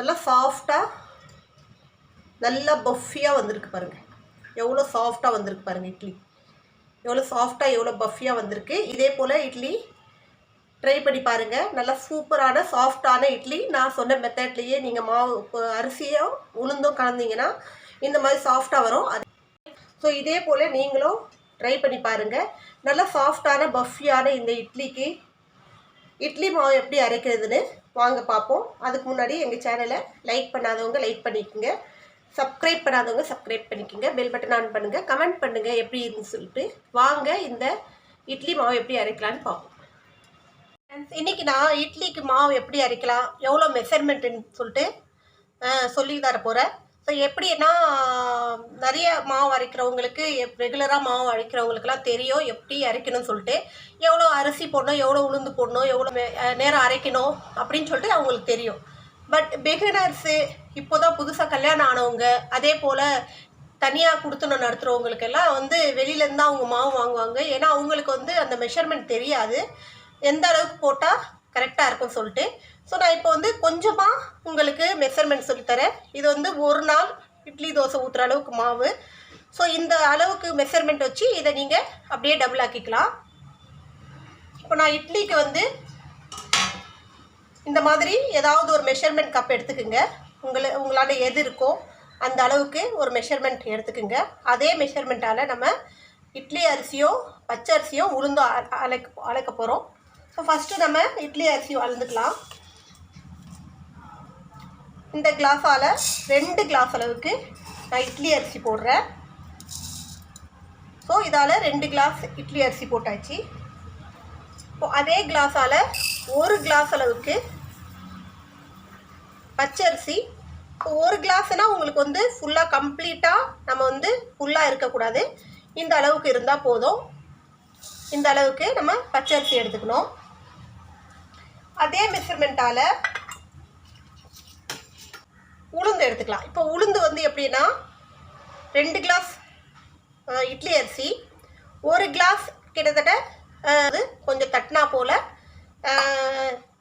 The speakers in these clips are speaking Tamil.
நல்லா சாஃப்டாக நல்லா பஃபியாக வந்திருக்கு பாருங்கள் எவ்வளோ சாஃப்டாக வந்திருக்கு பாருங்கள் இட்லி. எவ்வளோ சாஃப்டாக எவ்வளோ பஃபியாக வந்திருக்கு. இதே போல் இட்லி ட்ரை பண்ணி பாருங்கள் நல்லா சூப்பரான சாஃப்டான இட்லி. நான் சொன்ன மெத்தட்லேயே நீங்கள் மாவு இப்போ அரிசியும் உளுந்தும் கலந்தீங்கன்னா இந்த மாதிரி சாஃப்டாக வரும். அது ஸோ இதே போல் நீங்களும் ட்ரை பண்ணி பாருங்கள் நல்லா சாஃப்டான பஃபியான இந்த இட்லிக்கு இட்லி மாவு எப்படி அரைக்கிறதுன்னு வாங்க பார்ப்போம் அதுக்கு முன்னாடி எங்கள் சேனலை லைக் பண்ணாதவங்க லைக் பண்ணிக்கோங்க. சப்ஸ்கிரைப் பண்ணாதவங்க சப்ஸ்கிரைப் பண்ணிக்கோங்க. பெல் பட்டன் ஆன் பண்ணுங்கள் கமெண்ட் பண்ணுங்கள் எப்படி இருக்குன்னு சொல்லிட்டு வாங்க இந்த இட்லி மாவு எப்படி அரைக்கலான்னு பார்ப்போம் இன்றைக்கி நான் இட்லிக்கு மாவு எப்படி அரைக்கலாம் எவ்வளோ மெஷர்மெண்ட்டுன்னு சொல்லிட்டு சொல்லி தர போகிறேன் ஸோ எப்படின்னா நிறைய மாவு அரைக்கிறவங்களுக்கு ரெகுலராக மாவு அரைக்கிறவங்களுக்குலாம் தெரியும் எப்படி அரைக்கணும்னு சொல்லிட்டு. எவ்வளோ அரிசி போடணும் எவ்வளோ உளுந்து போடணும் எவ்வளோ மே- நேரம் அரைக்கணும் அப்படின்னு சொல்லிட்டு அவங்களுக்கு தெரியும். பட் பிகினர்ஸு இப்போ தான் புதுசாக கல்யாணம் ஆனவங்க அதே போல் தனியாக கொடுத்துணும் நடத்துகிறவங்களுக்கெல்லாம் வந்து வெளியிலேருந்து தான் அவங்க மாவு வாங்குவாங்க. ஏன்னா அவங்களுக்கு வந்து அந்த மெஷர்மெண்ட் தெரியாது. எந்த அளவுக்கு போட்டால் கரெக்டாக இருக்கும் சொல்லிட்டு. ஸோ நான் இப்போ வந்து கொஞ்சமாக உங்களுக்கு மெஷர்மெண்ட் சொல்லித்தரேன். இது வந்து ஒரு நாள் இட்லி தோசை ஊற்றுற அளவுக்கு மாவு. ஸோ இந்த அளவுக்கு மெஷர்மெண்ட் வச்சு இதை நீங்கள் அப்படியே டபுள் ஆக்கிக்கலாம். இப்போ நான் இட்லிக்கு வந்து இந்த மாதிரி ஏதாவது ஒரு மெஷர்மெண்ட் கப் எடுத்துக்கோங்க. உங்களை உங்களால் எது இருக்கோ அந்த அளவுக்கு ஒரு மெஷர்மெண்ட் எடுத்துக்கோங்க. அதே மெஷர்மெண்ட்டால் நம்ம இட்லி அரிசியோ பச்சை அரிசியோ உளுந்தோ அ- அழைக்க போகிறோம் ஸோ ஃபஸ்ட்டு நம்ம இட்லி அரிசி அளந்துக்கலாம் இந்த கிளாஸால் ரெண்டு கிளாஸ் அளவுக்கு நான் இட்லி அரிசி போடுறேன். ஸோ இதால் ரெண்டு கிளாஸ் இட்லி அரிசி போட்டாச்சு. இப்போ அதே கிளாஸால் ஒரு கிளாஸ் அளவுக்கு பச்சரிசி இப்போ ஒரு கிளாஸ்னால் உங்களுக்கு வந்து ஃபுல்லாக கம்ப்ளீட்டாக நம்ம வந்து ஃபுல்லாக இருக்கக்கூடாது. இந்த அளவுக்கு இருந்தால் போதும். இந்த அளவுக்கு நம்ம பச்சரிசி எடுத்துக்கணும். அதே மெஷர்மெண்ட்டால் உளுந்து எடுத்துக்கலாம். இப்போ உளுந்து வந்து எப்படின்னா ரெண்டு கிளாஸ் இட்லி அரிசி ஒரு கிளாஸ் கிட்டத்தட்ட அது கொஞ்சம் தட்டினா போல்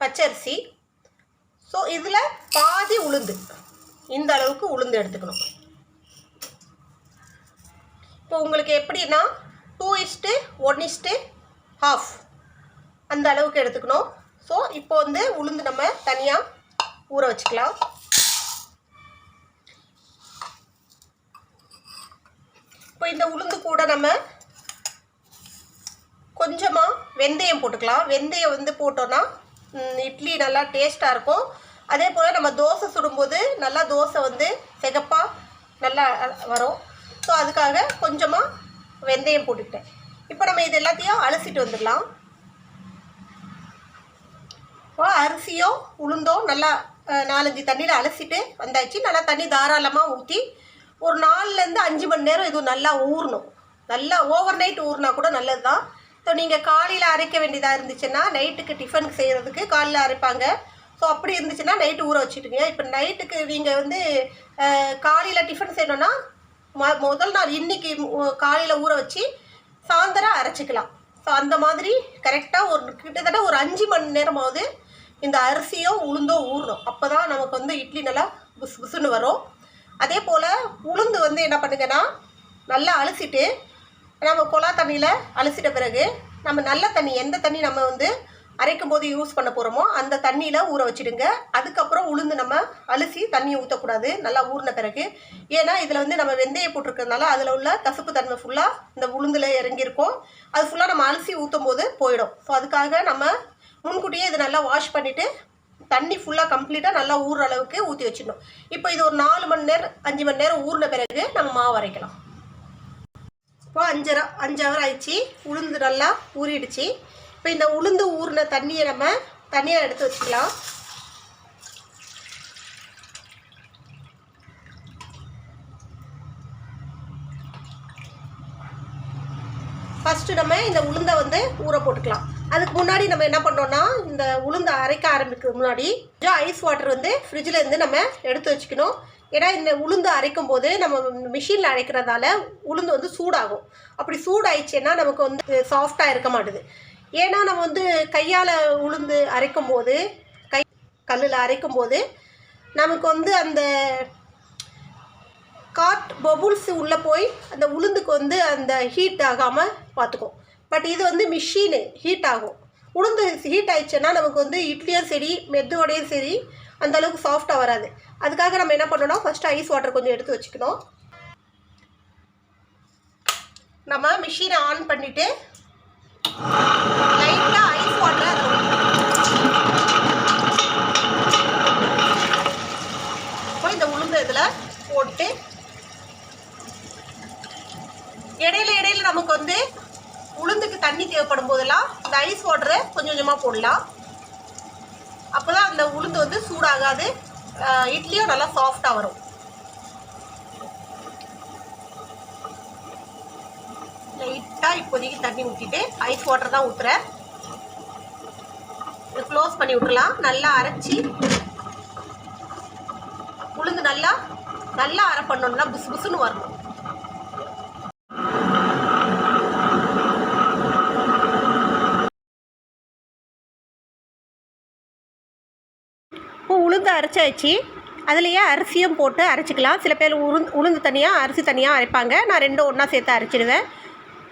பச்சரிசி. ஸோ இதில் பாதி உளுந்து. இந்த அளவுக்கு உளுந்து எடுத்துக்கணும். இப்போ உங்களுக்கு எப்படின்னா two is to one is to half அந்த அளவுக்கு எடுத்துக்கணும். ஸோ இப்போ வந்து உளுந்து நம்ம தனியாக ஊற வச்சுக்கலாம். இப்போ இந்த உளுந்து கூட நம்ம கொஞ்சமாக வெந்தயம் போட்டுக்கலாம். வெந்தயம் வந்து போட்டோன்னா இட்லி நல்லா டேஸ்ட்டாக இருக்கும். அதே போல் நம்ம தோசை சுடும்போது நல்லா தோசை வந்து சிகப்பாக நல்லா வரும். ஸோ அதுக்காக கொஞ்சமாக வெந்தயம் போட்டுக்கிட்டேன். இப்போ நம்ம இது எல்லாத்தையும் அலசிட்டு வந்துடலாம். இப்போ அரிசியோ உளுந்தோ நல்லா நாலஞ்சு தண்ணியில் அலசிட்டு வந்தாச்சு. நல்லா தண்ணி தாராளமாக ஊற்றி ஒரு நாலுலேருந்து அஞ்சு மணி நேரம் இது நல்லா ஊறணும். நல்லா ஓவர் நைட் ஊறினா கூட நல்லது தான் ஸோ நீங்கள் காலையில் அரைக்க வேண்டியதாக இருந்துச்சுன்னா நைட்டுக்கு டிஃபனுக்கு செய்கிறதுக்கு காலையில் அரைப்பாங்க. ஸோ அப்படி இருந்துச்சுன்னா நைட்டு ஊற வச்சுட்டுங்க. இப்போ நைட்டுக்கு நீங்கள் வந்து காலையில் டிஃபன் செய்யணும்னா ம முதல் நாள் இன்னைக்கு காலையில் ஊற வச்சு சாயந்தரம் அரைச்சிக்கலாம். ஸோ அந்த மாதிரி கரெக்டாக ஒரு கிட்டத்தட்ட ஒரு அஞ்சு மணி நேரமாவது இந்த அரிசியோ உளுந்தோ ஊறணும். அப்போ தான் நமக்கு வந்து இட்லி நல்லா புசு புசுன்னு வரும். அதே போல் உளுந்து வந்து என்ன பண்ணுங்கன்னா நல்லா அலசிட்டு நம்ம குழா தண்ணியில் அலசிட்ட பிறகு நம்ம நல்ல தண்ணி எந்த தண்ணி நம்ம வந்து அரைக்கும் போது யூஸ் பண்ண போகிறோமோ அந்த தண்ணியில் ஊற வச்சிடுங்க. அதுக்கப்புறம் உளுந்து நம்ம அலசி தண்ணியை ஊற்றக்கூடாது நல்லா ஊறின பிறகு. ஏன்னா இதில் வந்து நம்ம வெந்தயம் போட்டிருக்கிறதுனால அதில் உள்ள கசப்பு தன்மை ஃபுல்லாக இந்த உளுந்தில் இறங்கியிருக்கும். அது ஃபுல்லாக நம்ம அலசி ஊற்றும் போது போயிடும். ஸோ அதுக்காக நம்ம முன்கூட்டியே இதை நல்லா வாஷ் பண்ணிவிட்டு தண்ணி ஃபுல்லாக கம்ப்ளீட்டாக நல்லா ஊறுற அளவுக்கு ஊற்றி வச்சிடணும். இப்போ இது ஒரு நாலு மணி நேரம் அஞ்சு மணி நேரம் ஊறின பிறகு நம்ம மாவு அரைக்கலாம். இப்போ அஞ்சரை அஞ்சு ஹவர் ஆயிடுச்சு. உளுந்து நல்லா ஊறிடுச்சு. இப்போ இந்த உளுந்து ஊறின தண்ணியை நம்ம தனியாக எடுத்து வச்சுக்கலாம். ஃபஸ்ட்டு நம்ம இந்த உளுந்தை வந்து ஊற போட்டுக்கலாம். அதுக்கு முன்னாடி நம்ம என்ன பண்ணோம்னா இந்த உளுந்தை அரைக்க ஆரம்பிக்கிறதுக்கு முன்னாடி கொஞ்சம் ஐஸ் வாட்டர் வந்து ஃப்ரிட்ஜில் இருந்து நம்ம எடுத்து வச்சுக்கணும். ஏன்னா இந்த உளுந்து அரைக்கும் போது நம்ம மிஷினில் அரைக்கிறதால உளுந்து வந்து சூடாகும். அப்படி சூடாயிடுச்சுன்னா நமக்கு வந்து சாஃப்டாக இருக்க மாட்டுது. ஏன்னா நம்ம வந்து கையால் உளுந்து அரைக்கும் போது கை கல்லில் அரைக்கும் போது நமக்கு வந்து அந்த காட் பபுள்ஸ் உள்ளே போய் அந்த உளுந்துக்கு வந்து அந்த ஹீட் ஆகாமல் பார்த்துக்கும் பட் இது வந்து மிஷினு ஹீட் ஆகும். உளுந்து ஹீட் ஆயிடுச்சுன்னா நமக்கு வந்து இட்லியும் சரி மெதுவோடையும் சரி அந்தளவுக்கு சாஃப்டாக வராது. அதுக்காக நம்ம என்ன பண்ணணும்னா ஃபஸ்ட்டு ஐஸ் வாட்டர் கொஞ்சம் எடுத்து வச்சுக்கணும். நம்ம மிஷினை ஆன் பண்ணிவிட்டு லைட்டாக ஐஸ் வாட்டர் போய் இந்த உளுந்து இதில் போட்டு இடையில இடையில நமக்கு வந்து உளுந்துக்கு தண்ணி தேவைப்படும் போதெல்லாம் இந்த ஐஸ் வாட்டரை கொஞ்சம் கொஞ்சமாக போடலாம். அப்போ தான் அந்த உளுந்து வந்து சூடாகாது. இட்லியும் நல்லா சாஃப்டாக வரும். லைட்டாக இப்போதைக்கு தண்ணி ஊற்றிட்டு ஐஸ் வாட்டர் தான் ஊற்றுறேன் இதை க்ளோஸ் பண்ணி விட்டுறலாம். நல்லா அரைச்சி உளுந்து நல்லா நல்லா அரை பண்ணணும்னா புசு புசுன்னு வரணும் இப்போ உளுந்து அரைச்சாச்சு அதுலேயே அரிசியும் போட்டு அரைச்சிக்கலாம். சில பேர் உளுந்து உளுந்து தனியாக அரிசி தனியாக அரைப்பாங்க. நான் ரெண்டும் ஒன்றா சேர்த்து அரைச்சிடுவேன்.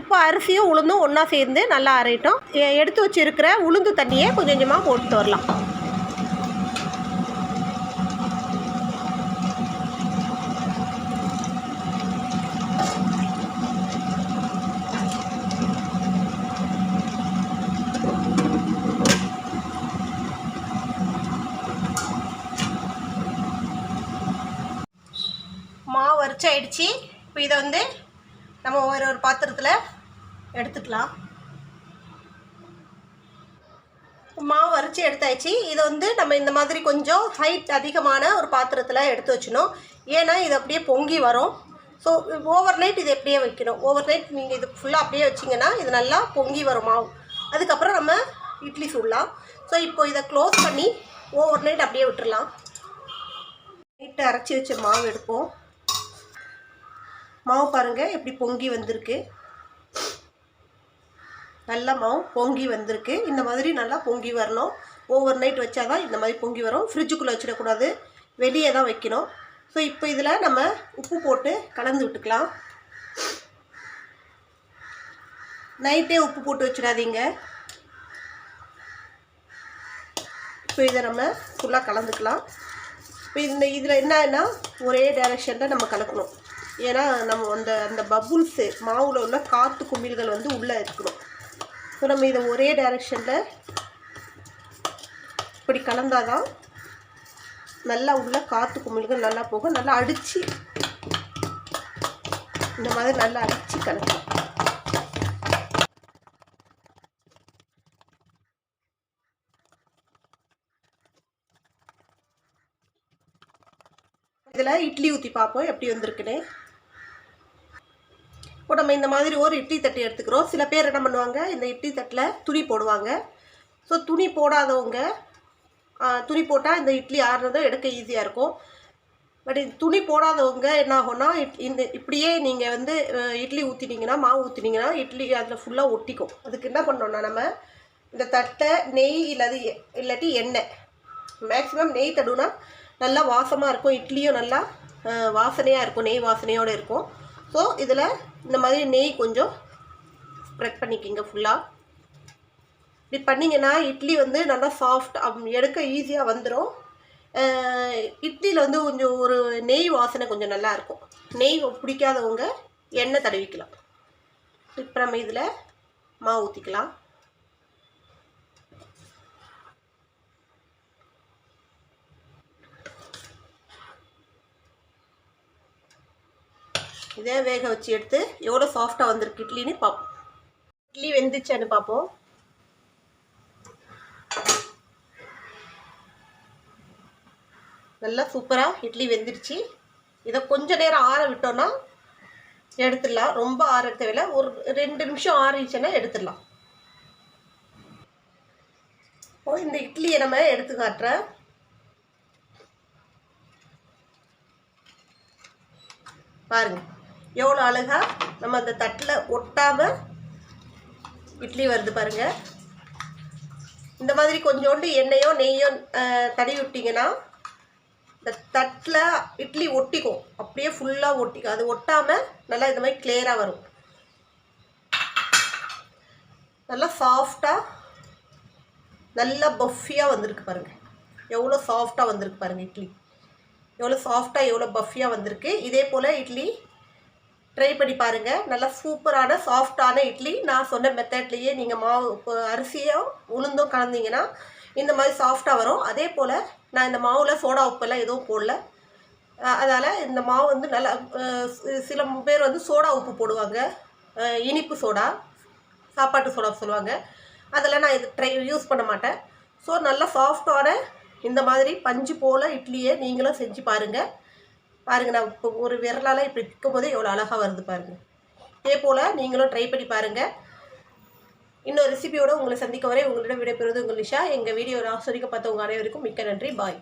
இப்போ அரிசியும் உளுந்தும் ஒன்றா சேர்ந்து நல்லா அரைட்டும் எடுத்து வச்சுருக்கிற உளுந்து தண்ணியை கொஞ்சம் கொஞ்சமாக போட்டு வரலாம் மாவு வச்சு இப்போ இதை வந்து நம்ம ஒரு ஒரு பாத்திரத்தில் எடுத்துக்கலாம். மாவு அரைச்சி எடுத்தாச்சு. இதை வந்து நம்ம இந்த மாதிரி கொஞ்சம் ஹைட் அதிகமான ஒரு பாத்திரத்தில் எடுத்து வச்சிடணும். ஏன்னா இது அப்படியே பொங்கி வரும். ஸோ ஓவர் நைட் இது எப்படியே வைக்கணும். ஓவர் நைட் நீங்கள் இது ஃபுல்லாக அப்படியே வச்சிங்கன்னா இது நல்லா பொங்கி வரும் மாவு. அதுக்கப்புறம் நம்ம இட்லி சுடலாம். ஸோ இப்போ இதை க்ளோஸ் பண்ணி ஓவர் நைட் அப்படியே விட்டுடலாம் நைட்டு அரைச்சி வச்ச மாவு எடுப்போம். மாவு பாருங்கள் எப்படி பொங்கி வந்திருக்கு. நல்லா மாவு பொங்கி வந்திருக்கு. இந்த மாதிரி நல்லா பொங்கி வரணும். ஓவர் நைட் வச்சா தான் இந்த மாதிரி பொங்கி வரும். ஃப்ரிட்ஜுக்குள்ளே வச்சிடக்கூடாது. வெளியே தான் வைக்கணும். ஸோ இப்போ இதில் நம்ம உப்பு போட்டு கலந்து விட்டுக்கலாம். நைட்டே உப்பு போட்டு வச்சிடாதீங்க. இப்போ இதை நம்ம ஃபுல்லாக கலந்துக்கலாம். இப்போ இந்த இதில் என்னன்னா ஒரே டைரெக்ஷனில் நம்ம கலக்கணும். ஏன்னா நம்ம அந்த அந்த பபுள்ஸு மாவில் உள்ள காற்று குமிழ்கள் வந்து உள்ளே இருக்கணும். ஸோ நம்ம இதை ஒரே டைரெக்ஷனில் இப்படி கலந்தாதான் நல்லா உள்ள காற்று குமிழ்கள் நல்லா போகும். நல்லா அடித்து இந்த மாதிரி நல்லா அடித்து கலக்கலாம். இதில் இட்லி ஊற்றி பார்ப்போம். எப்படி வந்திருக்குன்னு. இப்போ நம்ம இந்த மாதிரி ஒரு இட்லி தட்டு எடுத்துக்கிறோம். சில பேர் என்ன பண்ணுவாங்க இந்த இட்லி தட்டில் துணி போடுவாங்க. ஸோ துணி போடாதவங்க துணி போட்டால் இந்த இட்லி ஆறுனதும் எடுக்க ஈஸியாக இருக்கும். பட் துணி போடாதவங்க என்ன ஆகும்னா இட்- இந்த இப்படியே நீங்கள் வந்து இட்லி ஊற்றினீங்கன்னா மாவு ஊற்றினீங்கன்னா இட்லி அதில் ஃபுல்லாக ஒட்டிக்கும். அதுக்கு என்ன பண்ணோம்னா நம்ம இந்த தட்டை நெய் இல்லாது எ- இல்லாட்டி எண்ணெய். மேக்ஸிமம் நெய் தடுனா நல்லா வாசமாக இருக்கும். இட்லியும் நல்லா வாசனையாக இருக்கும். நெய் வாசனையோடு இருக்கும். ஸோ இதில் இந்த மாதிரி நெய் கொஞ்சம் ஸ்ப்ரெட் பண்ணிக்கிங்க ஃபுல்லாக இப்படி பண்ணிங்கன்னா இட்லி வந்து நல்லா சாஃப்ட் எடுக்க ஈஸியாக வந்துடும் இட்லியில் வந்து கொஞ்சம் ஒரு நெய் வாசனை கொஞ்சம் நல்லாயிருக்கும் நெய் பிடிக்காதவங்க எண்ணெய் தடவிக்கலாம். இப்போ நம்ம இதில் மாவு ஊற்றிக்கலாம் இதே வேக வச்சு எடுத்து எவ்வளோ சாஃப்டாக வந்திருக்கு இட்லின்னு பார்ப்போம் இட்லி வெந்துச்சான்னு பார்ப்போம் நல்லா சூப்பராக இட்லி வெந்துருச்சு. இதை கொஞ்ச நேரம் ஆற விட்டோன்னா எடுத்துடலாம். ரொம்ப ஆற தேவையில்ல. ஒரு ரெண்டு நிமிஷம் ஆறிச்சுன்னா எடுத்துடலாம். இப்போ இந்த இட்லியை நம்ம எடுத்து காட்டுறேன். பாருங்கள் எவ்வளோ அழகாக நம்ம அந்த தட்டில் ஒட்டாமல் இட்லி வருது பாருங்க. இந்த மாதிரி கொஞ்சோண்டு எண்ணெயோ நெய்யோ தடி தடவி விட்டிங்கன்னா இந்த தட்டில் இட்லி ஒட்டிக்கும். அப்படியே ஃபுல்லாக ஒட்டிக்கும் அது ஒட்டாமல் நல்லா இந்த மாதிரி கிளியராக வரும். நல்லா சாஃப்டாக நல்லா பஃபியாக வந்திருக்கு பாருங்கள் எவ்வளோ சாஃப்டாக வந்திருக்கு பாருங்கள் இட்லி. எவ்வளோ சாஃப்டாக எவ்வளோ பஃபியாக வந்திருக்கு. இதே போல் இட்லி ட்ரை பண்ணி பாருங்கள் நல்லா சூப்பரான சாஃப்டான இட்லி. நான் சொன்ன மெத்தட்லேயே நீங்கள் மாவு அரிசியும் உளுந்தும் கலந்தீங்கன்னா இந்த மாதிரி சாஃப்டாக வரும். அதே போல் நான் இந்த மாவில் சோடா உப்பெல்லாம் எதுவும் போடல. அதனால் இந்த மாவு வந்து நல்லா சில பேர் வந்து சோடா உப்பு போடுவாங்க. இனிப்பு சோடா சாப்பாட்டு சோடா சொல்லுவாங்க. அதெல்லாம் நான் இது ட்ரை யூஸ் பண்ண மாட்டேன். ஸோ நல்லா சாஃப்டான இந்த மாதிரி பஞ்சு போல் இட்லியை நீங்களும் செஞ்சு பாருங்கள் பாருங்கள் நான் இப்போ ஒரு விரலால் இப்படி பிக்கும் போதே எவ்வளோ அழகாக வருது பாருங்கள் இதே போல் நீங்களும் ட்ரை பண்ணி பாருங்கள் இன்னொரு ரெசிபியோடு உங்களை சந்திக்க வரை உங்களிடம் விடைபெறுவது உங்கள் நிஷா. எங்கள் வீடியோ ஆசிரியக்க பார்த்த உங்கள் அனைவருக்கும் மிக்க நன்றி. பாய்